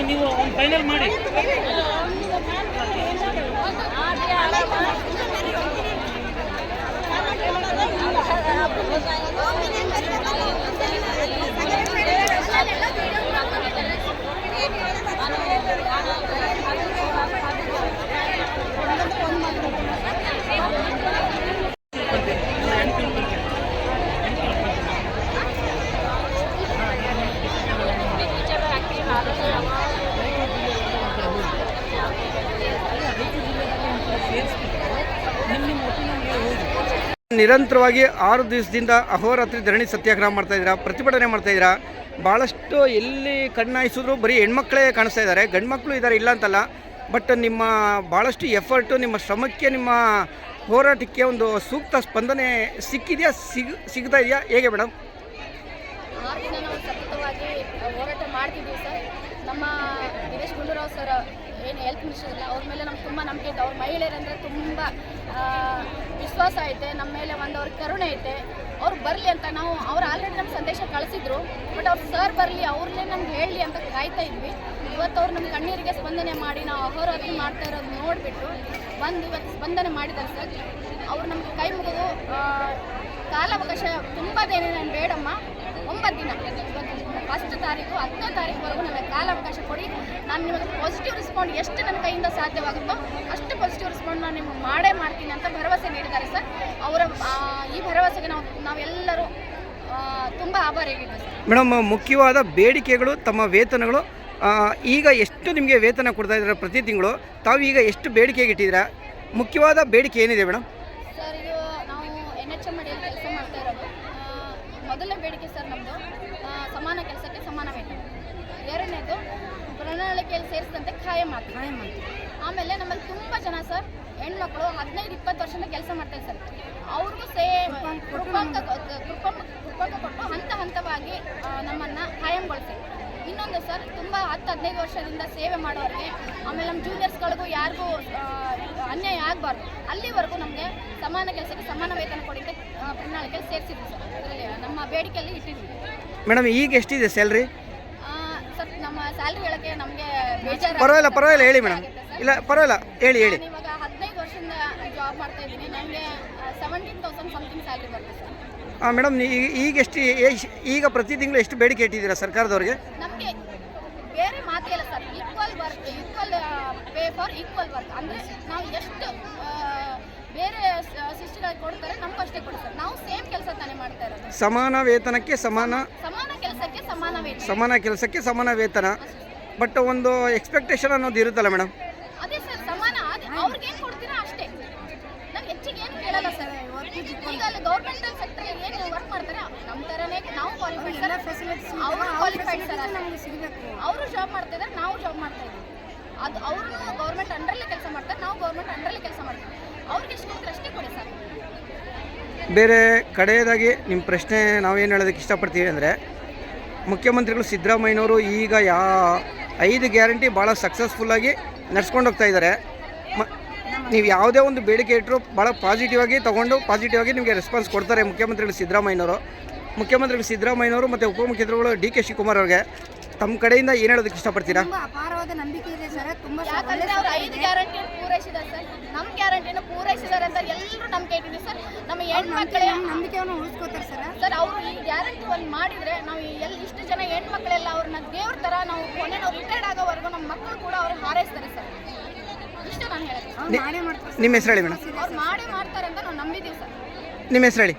ನೀವು ಒಂದು ಫೈನಲ್ ಮಾಡಿ. ನಿರಂತರವಾಗಿ ಆರು ದಿವಸದಿಂದ ಅಹೋರಾತ್ರಿ ಧರಣಿ ಸತ್ಯಾಗ್ರಹ ಮಾಡ್ತಾ ಇದ್ದೀರಾ, ಪ್ರತಿಭಟನೆ ಮಾಡ್ತಾ ಇದ್ದೀರಾ ಭಾಳಷ್ಟು ಎಲ್ಲಿ ಕಣ್ಣಾಯಿಸಿದ್ರು ಬರೀ ಹೆಣ್ಮಕ್ಳೇ ಕಾಣಿಸ್ತಾ ಇದ್ದಾರೆ ಗಂಡು ಮಕ್ಕಳು ಇದ್ದಾರೆ ಇಲ್ಲ ಅಂತಲ್ಲ ಬಟ್ ನಿಮ್ಮ ಭಾಳಷ್ಟು ಎಫರ್ಟು ನಿಮ್ಮ ಶ್ರಮಕ್ಕೆ, ನಿಮ್ಮ ಹೋರಾಟಕ್ಕೆ ಒಂದು ಸೂಕ್ತ ಸ್ಪಂದನೆ ಸಿಕ್ಕಿದೆಯಾ, ಸಿಗ್, ಸಿಗ್ತಾ ಇದೆಯಾ, ಹೇಗೆ ಮೇಡಮ್ ಹೋರಾಟ ಮಾಡ್ತಿದ್ದೀವಿ ಸರ್. ನಮ್ಮ ದಿನೇಶ್ ಗುಂಡೂರಾವ್ ಸರ್, ಏನು ಹೆಲ್ತ್ ಮಿನಿಸ್ಟರ್ ಅವ್ರ ಮೇಲೆ ನಮ್ಗೆ ತುಂಬ ನಂಬಿಕೆ ಇದೆ. ಅವ್ರ ಮಹಿಳೆಯರಂದರೆ ತುಂಬ ವಿಶ್ವಾಸ ಐತೆ, ನಮ್ಮ ಮೇಲೆ ಒಂದು ಅವ್ರ ಕರುಣೆ ಐತೆ, ಅವ್ರು ಬರಲಿ ಅಂತ ನಾವು ಅವ್ರು ಆಲ್ರೆಡಿ ನಮ್ಮ ಸಂದೇಶ ಕಳಿಸಿದ್ರು ಬಟ್ ಅವ್ರು ಸರ್ ಬರಲಿ ಅವ್ರನ್ನೇ ನಮ್ಗೆ ಹೇಳಲಿ ಅಂತ ಕಾಯ್ತಾ ಇದ್ವಿ. ಇವತ್ತು ಅವ್ರು ನಮ್ಮ ಕಣ್ಣೀರಿಗೆ ಸ್ಪಂದನೆ ಮಾಡಿ, ನಾವು ಅಹೋರಾತ್ರಿ ಮಾಡ್ತಾ ಇರೋದು ನೋಡಿಬಿಟ್ಟು ಬಂದು ಇವತ್ತು ಸ್ಪಂದನೆ ಮಾಡಿದ್ದಾರೆ ಸರ್ ಅವ್ರು ನಮ್ಗೆ ಕೈ ಮುಗಿದು ಕಾಲಾವಕಾಶ ತುಂಬದೇನೆ ದಿನ ನಾನು ಬೇಡಮ್ಮ. ಒಂಬತ್ತು ದಿನ. ಫಸ್ಟ್ ತಾರೀಕು, ಹತ್ತನೇ ತಾರೀಕುವರೆಗೂ ನನಗೆ ಕಾಲಾವಕಾಶ ಕೊಡಿ. ನಾನು ನಿಮಗೆ ಪಾಸಿಟಿವ್ ರೆಸ್ಪಾಂಡ್ ಎಷ್ಟು ನನ್ನ ಕೈಯಿಂದ ಸಾಧ್ಯವಾಗುತ್ತೋ ಅಷ್ಟು ಪಾಸಿಟಿವ್ ರೆಸ್ಪಾಂಡ್ ನಾನು ನಿಮ್ಗೆ ಮಾಡೇ ಮಾಡ್ತೀನಿ ಅಂತ ಭರವಸೆ ನೀಡಿದ್ದಾರೆ ಸರ್ ಅವರ ಆ, ಈ ಭರವಸೆಗೆ ನಾವು ನಾವೆಲ್ಲರೂ ತುಂಬ ಆಭಾರಿಯಾಗಿದ್ದೀವಿ ಸರ್. ಮೇಡಮ್ ಮುಖ್ಯವಾದ ಬೇಡಿಕೆಗಳು ತಮ್ಮ ವೇತನಗಳು ಆ, ಈಗ ಎಷ್ಟು ನಿಮಗೆ ವೇತನ ಕೊಡ್ತಾ ಇದ್ದಾರೆ ಪ್ರತಿ ತಿಂಗಳು ತಾವು ಈಗ ಎಷ್ಟು ಬೇಡಿಕೆಗೆ ಇಟ್ಟಿದ್ದೀರಾ? ಮುಖ್ಯವಾದ ಬೇಡಿಕೆ ಏನಿದೆ ಮೇಡಮ್? ಸರ್ ಇದು ನಾವು ಎನ್ ಎಚ್ ಎಂ ಅಡಿಯಲ್ಲಿ ಕೆಲಸ ಮಾಡ್ತಾ ಇರೋದು. ಆ, ಮೊದಲನೇ ಬೇಡಿಕೆ ಸರ್ ನಮ್ಮದು ಸಮಾನ ಕೆಲಸಕ್ಕೆ ಸಮಾನ ವೇತನ. ಎರಡನೇದು ಪ್ರಣಾಳಿಕೆಯಲ್ಲಿ ಸೇರಿಸಿದಂತೆ ಖಾಯಂ ಮಾತು ಆಮೇಲೆ ನಮ್ಮಲ್ಲಿ ತುಂಬ ಜನ ಸರ್ ಹೆಣ್ಮಕ್ಳು ಹದಿನೈದು ಇಪ್ಪತ್ತು ವರ್ಷದಿಂದ ಕೆಲಸ ಮಾಡ್ತಾರೆ ಸರ್. ಅವ್ರಿಗೂ ಸೇಮ್ ಕೃಪಾಂಕ ಸರ್ ತುಂಬ ಹತ್ತು ಹದಿನೈದು ವರ್ಷದಿಂದ ಸೇವೆ ಮಾಡೋರಿಗೆ ಆಮೇಲೆ ನಮ್ಮ ಜೂನಿಯರ್ಸ್ಗಳಿಗೂ ಯಾರಿಗೂ ಅನ್ಯಾಯ ಆಗಬಾರ್ದು. ಅಲ್ಲಿವರೆಗೂ ನಮಗೆ ಸಮಾನ ಕೆಲಸಕ್ಕೆ ಸಮಾನ ವೇತನ ಕೊಡಿ ಪ್ರಣಾಳಿಕೆ ಸೇರಿಸಿದ್ವಿ ಸರ್. ಅದರಲ್ಲಿ ನಮ್ಮ ಬೇಡಿಕೆಯಲ್ಲಿ ಇಟ್ಟಿದ್ವಿ ಮೇಡಮ್ ಈಗ ಎಷ್ಟಿದೆ ಸ್ಯಾಲ್ರಿ ಸರ್ ನಮ್ಮ ಸ್ಯಾಲ್ರಿ ಹೇಳಕ್ಕೆ ನಮಗೆ ಬೇಜಾರು ಪರವಾಗಿಲ್ಲ ಪರವಾಗಿಲ್ಲ ಹೇಳಿ ಮೇಡಮ್. ಇಲ್ಲ ಪರವಾಗಿಲ್ಲ ಹೇಳಿ ಹೇಳಿ. ಇವಾಗ ಹದಿನೈದು ವರ್ಷದಿಂದ ಜಾಬ್ ಮಾಡ್ತಾ ಇದ್ದೀನಿ. ನನಗೆ ಸೆವೆಂಟೀನ್ ತೌಸಂಡ್ ಸಮಥಿಂಗ್ ಸ್ಯಾಲ್ರಿ ಬರುತ್ತೆ ಸರ್. ಹಾಂ ಮೇಡಮ್ ಈಗ ಎಷ್ಟು ಎಷ್ಟ್- ಈಗ ಪ್ರತಿ ತಿಂಗಳು ಎಷ್ಟು ಬೇಡಿಕೆ ಇಟ್ಟಿದ್ದೀರಾ ಸರ್ಕಾರದವ್ರಿಗೆ? ನಮಗೆ ಬೇರೆ ಮಾತಿಲ್ಲ sir. Equal work equal pay for equal work ಅಂದರೆ ನಾವು ಎಷ್ಟು ಬೇರೆ ಸಿಸ್ಟರ್ ಕೊಡ್ತಾರೆ ನಮ್ಗೆ ಅಷ್ಟೇ ಕೊಡ್ತಾರೆ ನಾವು ಸೇಮ್ ಕೆಲಸ ತಾನೇ ಮಾಡ್ತಾ ಇರೋದು. ಸಮಾನ ವೇತನಕ್ಕೆ ಸಮಾನ ಸಮಾನ ಕೆಲಸಕ್ಕೆ ಸಮಾನ ವೇತನ. ಸಮಾನ ಕೆಲಸಕ್ಕೆ ಸಮಾನ ವೇತನ. ಬಟ್ ಒಂದು ಎಕ್ಸ್ಪೆಕ್ಟೇಷನ್ ಅನ್ನೋದು ಇರುತ್ತಲ್ಲ ಮೇಡಮ್ ಅದೇ ಸರ್ ಸಮಾನ ಅದೇ ಅವ್ರಿಗೆ ಏನು ಕೊಡ್ತೀರಾ ಅಷ್ಟೇ. ನಾನು ಹೆಚ್ಚಿಗೆ ಏನು ಕೇಳಲ್ಲ ಸರ್. ಈಗ ಅಲ್ಲಿ ಗೌರ್ಮೆಂಟ್ ಸೆಕ್ಟರ್ ಏನು ವರ್ಕ್ ಮಾಡ್ತಾರೆ ನಮ್ಮ ಥರನೇ ನಾವು ಕ್ವಾಲಿಫೈಡ್ ಫೆಸಿಲಿಟೀಸ್ ಅವರು ಅವರು ಜಾಬ್ ಮಾಡ್ತಾ ಇದ್ದಾರೆ ನಾವು ಜಾಬ್ ಮಾಡ್ತಾ ಇದ್ದೀವಿ. ಅದು ಅವರು ಗೌರ್ಮೆಂಟ್ ಅಂಡರಲ್ಲಿ ಕೆಲಸ ಮಾಡ್ತಾರೆ ನಾವು ಗೌರ್ಮೆಂಟ್ ಅಂಡರಲ್ಲಿ ಕೆಲಸ ಮಾಡ್ತೀವಿ. ಅವ್ರಿಗೆ ಎಷ್ಟು ಕೊಡ್ತಾರೆ ಅಷ್ಟೇ ಕೊಡಿ ಸರ್. ಬೇರೆ ಕಡೆಯದಾಗಿ ನಿಮ್ಮ ಪ್ರಶ್ನೆ ನಾವೇನು ಹೇಳೋದಕ್ಕೆ ಇಷ್ಟಪಡ್ತೀವಿ ಅಂದರೆ ಮುಖ್ಯಮಂತ್ರಿಗಳು ಸಿದ್ದರಾಮಯ್ಯನವರು ಈಗ ಯಾ ಐದು ಗ್ಯಾರಂಟಿ ಭಾಳ ಸಕ್ಸಸ್ಫುಲ್ಲಾಗಿ ನಡ್ಸ್ಕೊಂಡು ಹೋಗ್ತಾ ಇದ್ದಾರೆ. ಮ ನೀವು ಯಾವುದೇ ಒಂದು ಬೇಡಿಕೆ ಇಟ್ಟರು ಭಾಳ ಪಾಸಿಟಿವ್ ಆಗಿ ತೊಗೊಂಡು ಪಾಸಿಟಿವ್ ಆಗಿ ನಿಮಗೆ ರೆಸ್ಪಾನ್ಸ್ ಕೊಡ್ತಾರೆ ಮುಖ್ಯಮಂತ್ರಿಗಳು ಸಿದ್ದರಾಮಯ್ಯನವರು. ಮುಖ್ಯಮಂತ್ರಿಗಳು ಸಿದ್ದರಾಮಯ್ಯನವರು ಮತ್ತು ಉಪಮುಖ್ಯಮಂತ್ರಿಗಳು ಡಿ ಕೆ ಶಿವಕುಮಾರ್ ಅವ್ರಿಗೆ ತಮ್ಮ ಕಡೆಯಿಂದ ಏನು ಹೇಳೋದಕ್ಕೆ ಇಷ್ಟಪಡ್ತೀರಾ? ತುಂಬಾ ಅಪಾರವಾದ ನಂಬಿಕೆ ಇದೆ ಸರ್. ತುಂಬಾ ಯಾಕಂದ್ರೆ ಅವ್ರು ಐದು ಗ್ಯಾರಂಟಿ ಪೂರೈಸಿದ್ದಾರೆ ಸರ್. ನಮ್ಮ ಗ್ಯಾರಂಟಿನ ಪೂರೈಸಿದ್ದಾರೆ ಅಂತ ಎಲ್ಲರೂ ನಂಬಿಕೆ ಇಟ್ಟಿದ್ದೀವಿ ಸರ್. ನಮ್ಮ ಹೆಣ್ಮಕ್ಳೇ ನಂಬಿಕೆಯನ್ನು ಉಳಿಸ್ಕೋತಾರೆ ಸರ್. ಸರ್ ಅವರು ಈ ಗ್ಯಾರಂಟಿ ಒಂದು ಮಾಡಿದ್ರೆ ನಾವು ಎಲ್ಲಿ ಇಷ್ಟು ಜನ ಹೆಣ್ಮಕ್ಳೆಲ್ಲ ಅವ್ರನ್ನ ದೇವ್ರ ಥರ ನಾವು ಕೊನೆ ನಾವು ರಿಟೈರ್ಡ್ ಆಗೋವರೆಗೂ ನಮ್ಮ ಮಕ್ಕಳು ಕೂಡ ಅವ್ರು ಹಾರೈಸ್ತಾರೆ ಸರ್. ಇಷ್ಟು ನಾನು ಹೇಳೋದು. ಅವ್ರು ಮಾಡೇ ಮಾಡ್ತಾರೆ ನಿಮ್ಮ ಹೆಸರು ಹೇಳಿ ಮೇಡಮ್. ಅವ್ರು ಮಾಡೇ ಮಾಡ್ತಾರೆ ಅಂತ ನಾವು ನಂಬಿದ್ದೀವಿ ಸರ್. ನಿಮ್ಮ ಹೆಸರು ಹೇಳಿ.